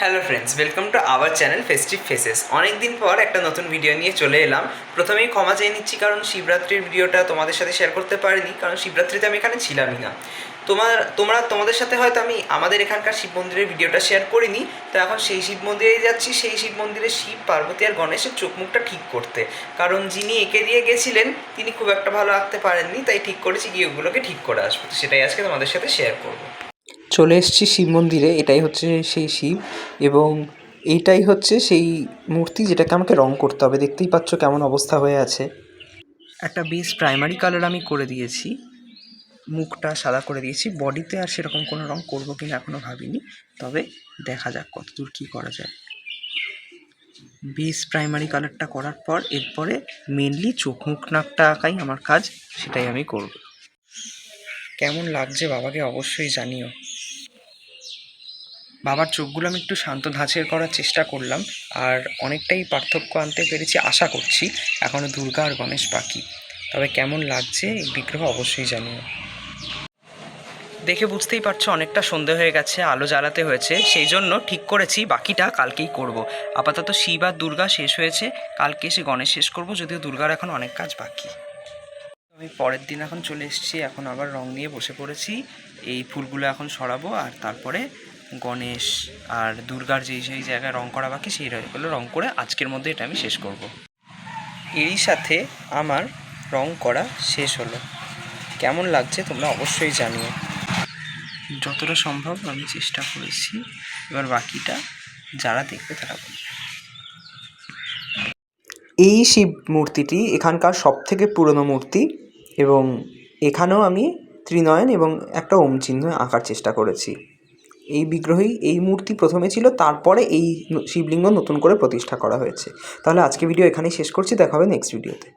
Hello friends welcome to our channel festive faces অনেক দিন পর একটা নতুন ভিডিও নিয়ে চলে এলাম। প্রথমেই ক্ষমা চেয়ে নিচ্ছি, কারণ শিবরাত্রির ভিডিওটা তোমাদের সাথে শেয়ার করতে পারিনি, কারণ শিবরাত্রিতে আমি এখানে ছিলামই না। তোমার, তোমরা, তোমাদের সাথে হয়তো আমি আমাদের এখানকার শিব মন্দিরের ভিডিওটা শেয়ার করিনি, তো এখন সেই শিব মন্দিরেই যাচ্ছি, সেই শিব মন্দিরে শিব, পার্বতী আর গণেশের চোখ মুখটা ঠিক করতে। কারণ যিনি এঁকে দিয়ে গেছিলেন, তিনি খুব একটা ভালো আঁকতে পারেননি, তাই ঠিক করেছি গিয়ে ওগুলোকে ঠিক করে আসব। তো সেটাই আজকে তোমাদের সাথে শেয়ার করব। চলে এসেছি শিব মন্দিরে, এটাই হচ্ছে সেই শিব এবং এইটাই হচ্ছে সেই মূর্তি যেটাকে আমাকে রং করতে হবে। দেখতেই পাচ্ছ কেমন অবস্থা হয়ে আছে। একটা বেশ প্রাইমারি কালার আমি করে দিয়েছি, মুখটা সাদা করে দিয়েছি বডিতে আর সেরকম কোনো রং করব কিনা এখনও ভাবিনি, তবে দেখা যাক কতদূর কী করা যায়। বেস প্রাইমারি কালারটা করার পর এরপরে মেনলি চোখ মুখ নাকটা আঁকাই আমার কাজ, সেটাই আমি করব। কেমন লাগছে বাবাকে অবশ্যই জানিও। বাবার চোখগুলো আমি একটু শান্ত ধাঁচের করার চেষ্টা করলাম, আর অনেকটাই পার্থক্য আনতে পেরেছি আশা করছি। এখনও দুর্গা আর গণেশ বাকি। তবে কেমন লাগছে এই বিগ্রহ অবশ্যই জানিও। দেখে বুঝতেই পারছ অনেকটা সন্ধে হয়ে গেছে, আলো জ্বালাতে হয়েছে। সেই জন্য ঠিক করেছি, বাকিটা কালকেই করব। আপাতত শিব আর দুর্গা শেষ হয়েছে, কালকে এসে গণেশ শেষ করব, যদিও দুর্গার এখন অনেক কাজ বাকি। আমি পরের দিন এখন চলে এসেছি, এখন আবার রং নিয়ে বসে পড়েছি। এই ফুলগুলো এখন সরাবো, আর তারপরে গণেশ আর দুর্গার যেই সেই জায়গায় রং করা বাকি, সেই রঙগুলো রং করে আজকের মধ্যে এটা আমি শেষ করব। এরই সাথে আমার রং করা শেষ হলো। কেমন লাগছে তোমরা অবশ্যই জানিও। যতটা সম্ভব আমি চেষ্টা করেছি, এবার বাকিটা যারা দেখবে তারা বলবে। এই শিব মূর্তিটি এখানকার সব থেকে পুরনো মূর্তি এবং এখানেও আমি ত্রিনয়ন এবং একটা ওম চিহ্ন আঁকার চেষ্টা করেছি। এই বিগ্রহেই এই মূর্তি প্রথমে ছিল, তারপরে এই শিবলিঙ্গ নতুন করে প্রতিষ্ঠা করা হয়েছে। তাহলে আজকে ভিডিও এখানেই শেষ করছি, দেখা হবে নেক্সট ভিডিওতে